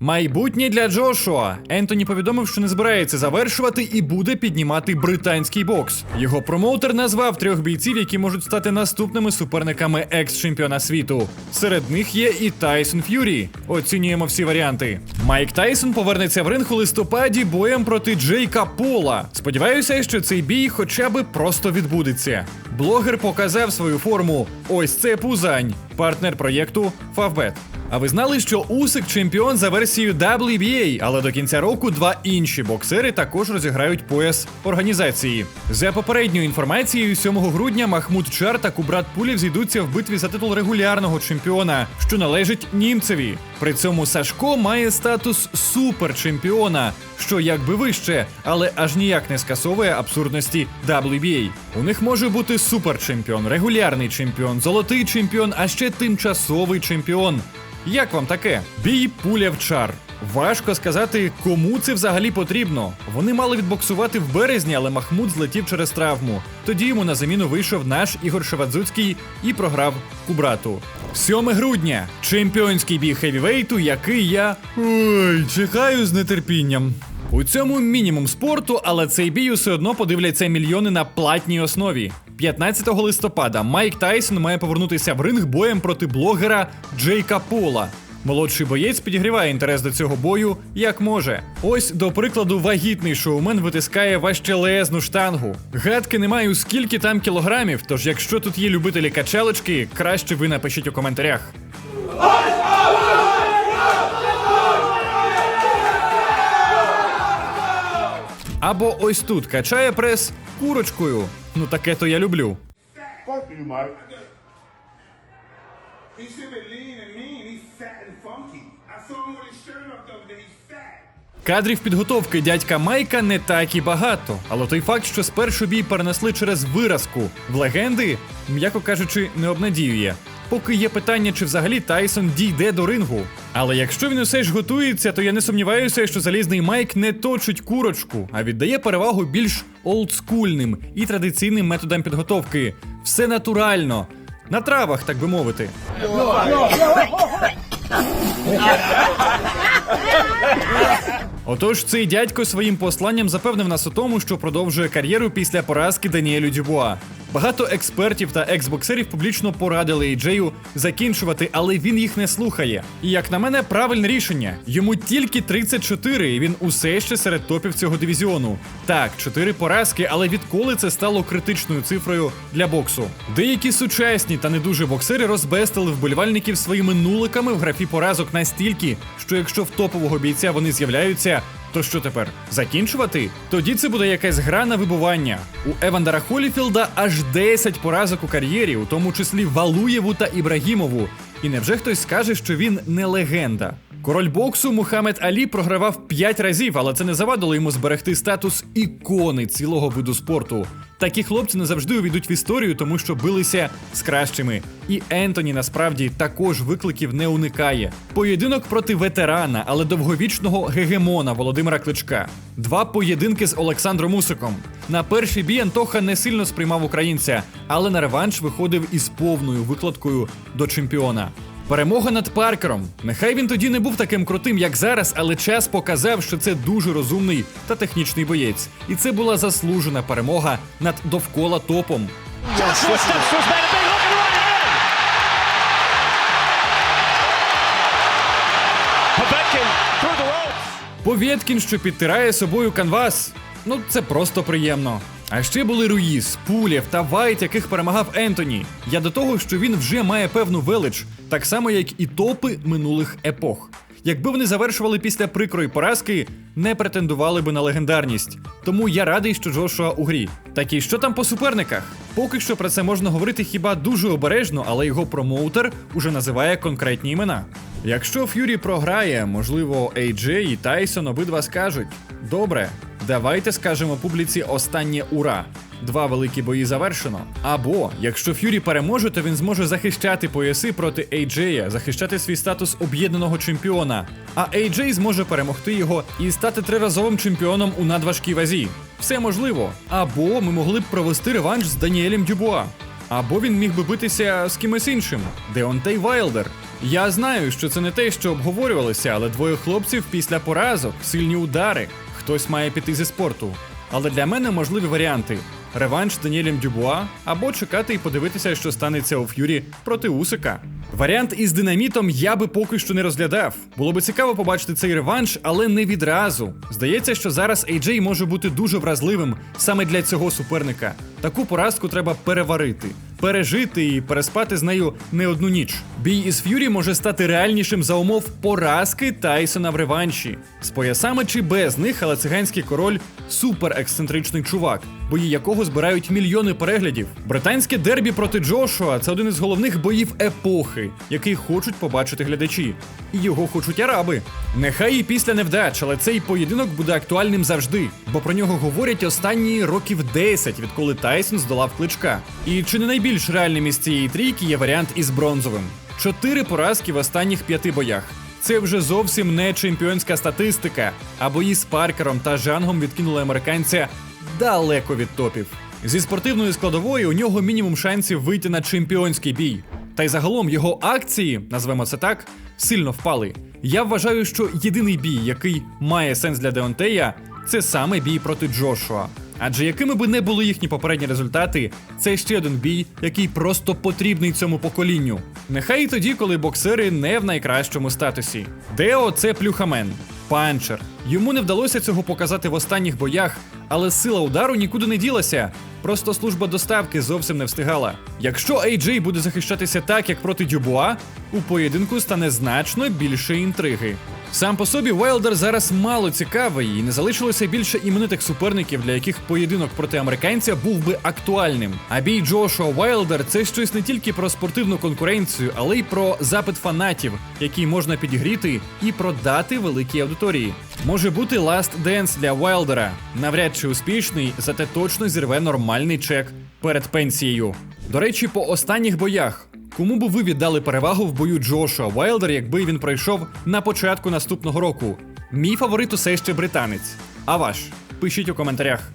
Майбутнє для Джошуа. Ентоні повідомив, що не збирається завершувати і буде піднімати британський бокс. Його промоутер назвав трьох бійців, які можуть стати наступними суперниками екс-чемпіона світу. Серед них є і Тайсон Ф'юрі. Оцінюємо всі варіанти. Майк Тайсон повернеться в ринг у листопаді боєм проти Джейка Пола. Сподіваюся, що цей бій хоча б просто відбудеться. Блогер показав свою форму. Ось це пузань, партнер проєкту Favbet. А ви знали, що Усик чемпіон за версією WBA, але до кінця року два інші боксери також розіграють пояс організації. За попередньою інформацією, 7 грудня Махмуд Чар та Кубрат Пулів зійдуться в битві за титул регулярного чемпіона, що належить німцеві. При цьому Сашко має статус суперчемпіона, що якби вище, але аж ніяк не скасовує абсурдності WBA. У них може бути суперчемпіон, регулярний чемпіон, золотий чемпіон, а ще тимчасовий чемпіон. Як вам таке? Бій пуля в чар. Важко сказати, кому це взагалі потрібно. Вони мали відбоксувати в березні, але Махмуд злетів через травму. Тоді йому на заміну вийшов наш Ігор Шевадзуцький і програв Кубрату. 7 грудня чемпіонський бій хевівейту, який я ой, чекаю з нетерпінням. У цьому мінімум спорту, але цей бій усе одно подивляться мільйони на платній основі. 15 листопада Майк Тайсон має повернутися в ринг боєм проти блогера Джейка Пола. Молодший боєць підігріває інтерес до цього бою як може. Ось, до прикладу, вагітний шоумен витискає важчелезну штангу. Гадки не маю, скільки там кілограмів, тож якщо тут є любителі качалочки, краще ви напишіть у коментарях. Або ось тут качає прес курочкою. Ну таке то я люблю. Fuck you, Mike. He should be lean and mean. He's fat and funky. I saw him with his shirt off the other day. He's fat. Кадрів підготовки дядька Майка не так і багато, але той факт, що спершу бій перенесли через виразку в легенди, м'яко кажучи, не обнадіює. Поки є питання, чи взагалі Тайсон дійде до рингу. Але якщо він усе ж готується, то я не сумніваюся, що залізний Майк не точить курочку, а віддає перевагу більш олдскульним і традиційним методам підготовки. Все натурально, на травах, так би мовити. Отож, цей дядько своїм посланням запевнив нас у тому, що продовжує кар'єру після поразки Даніелю Дюбуа. Багато експертів та ексбоксерів публічно порадили Ейджею закінчувати, але він їх не слухає. І як на мене, правильне рішення. Йому тільки 34, і він усе ще серед топів цього дивізіону. Так, 4 поразки, але відколи це стало критичною цифрою для боксу. Деякі сучасні та не дуже боксери розбестили вболівальників своїми нуликами в графі поразок настільки, що якщо в топового бійця вони з'являються, то що тепер? Закінчувати? Тоді це буде якась гра на вибування. У Евандера Холіфілда аж 10 поразок у кар'єрі, у тому числі Валуєву та Ібрагімову. І невже хтось скаже, що він не легенда? Король боксу Мухаммед Алі програвав 5 разів, але це не завадило йому зберегти статус ікони цілого виду спорту. Такі хлопці не завжди увійдуть в історію, тому що билися з кращими. І Ентоні насправді також викликів не уникає. Поєдинок проти ветерана, але довговічного гегемона Володимира Кличка. Два поєдинки з Олександром Усиком. На перший бій Антоха не сильно сприймав українця, але на реванш виходив із повною викладкою до чемпіона. Перемога над Паркером. Нехай він тоді не був таким крутим, як зараз, але час показав, що це дуже розумний та технічний боєць. І це була заслужена перемога над довкола топом. Повєткін, що підтирає собою канвас. Ну, це просто приємно. А ще були Руїс, Пулєв та Вайт, яких перемагав Ентоні. Я до того, що він вже має певну велич, так само як і топи минулих епох. Якби вони завершували після прикрої поразки, не претендували би на легендарність. Тому я радий, що Джошуа у грі. Так і що там по суперниках? Поки що про це можна говорити хіба дуже обережно, але його промоутер уже називає конкретні імена. Якщо Ф'юрі програє, можливо, AJ і Тайсон обидва скажуть: добре, давайте скажемо публіці останнє ура. Два великі бої завершено. Або якщо Ф'юрі переможе, то він зможе захищати пояси проти AJ, захищати свій статус об'єднаного чемпіона. А AJ зможе перемогти його і стати триразовим чемпіоном у надважкій вазі. Все можливо. Або ми могли б провести реванш з Даніелем Дюбуа. Або він міг би битися з кимось іншим Деонтей Вайлдер. Я знаю, що це не те, що обговорювалося, але двоє хлопців після поразок, сильні удари. Хтось має піти зі спорту. Але для мене можливі варіанти: реванш з Даніелем Дюбуа або чекати і подивитися, що станеться у Ф'юрі проти Усика. Варіант із динамітом я би поки що не розглядав. Було би цікаво побачити цей реванш, але не відразу. Здається, що зараз AJ може бути дуже вразливим саме для цього суперника. Таку поразку треба переварити, пережити і переспати з нею не одну ніч. Бій із Ф'юрі може стати реальнішим за умов поразки Тайсона в реванші. З поясами чи без них, але циганський король супер ексцентричний чувак, бої якого збирають мільйони переглядів. Британське дербі проти Джошуа це один із головних боїв епохи, який хочуть побачити глядачі. І його хочуть араби. Нехай і після невдач, але цей поєдинок буде актуальним завжди, бо про нього говорять останні років 10, відколи Тайсон здолав кличка. І чи не найбільш реальним із цієї трійки є варіант із бронзовим? Чотири поразки в останніх п'яти боях. Це вже зовсім не чемпіонська статистика, а бої з Паркером та Жангом відкинули американця далеко від топів. Зі спортивної складової у нього мінімум шансів вийти на чемпіонський бій. Та й загалом його акції, назвемо це так, сильно впали. Я вважаю, що єдиний бій, який має сенс для Деонтея, це саме бій проти Джошуа. Адже якими би не були їхні попередні результати, це ще один бій, який просто потрібний цьому поколінню. Нехай і тоді, коли боксери не в найкращому статусі. Део це плюхамен, панчер. Йому не вдалося цього показати в останніх боях, але сила удару нікуди не ділася. Просто служба доставки зовсім не встигала. Якщо AJ буде захищатися так, як проти Дюбуа, у поєдинку стане значно більше інтриги. Сам по собі Вайлдер зараз мало цікавий і не залишилося більше іменитих суперників, для яких поєдинок проти американця був би актуальним. А бій Джошуа Вайлдер це щось не тільки про спортивну конкуренцію, але й про запит фанатів, який можна підігріти і продати великій аудиторії. Може бути Last Dance для Вайлдера. Навряд чи успішний, зате точно зірве нормальний чек перед пенсією. До речі, по останніх боях. Кому би ви віддали перевагу в бою Джошуа Вайлдер, якби він пройшов на початку наступного року? Мій фаворит усе ще британець. А ваш? Пишіть у коментарях.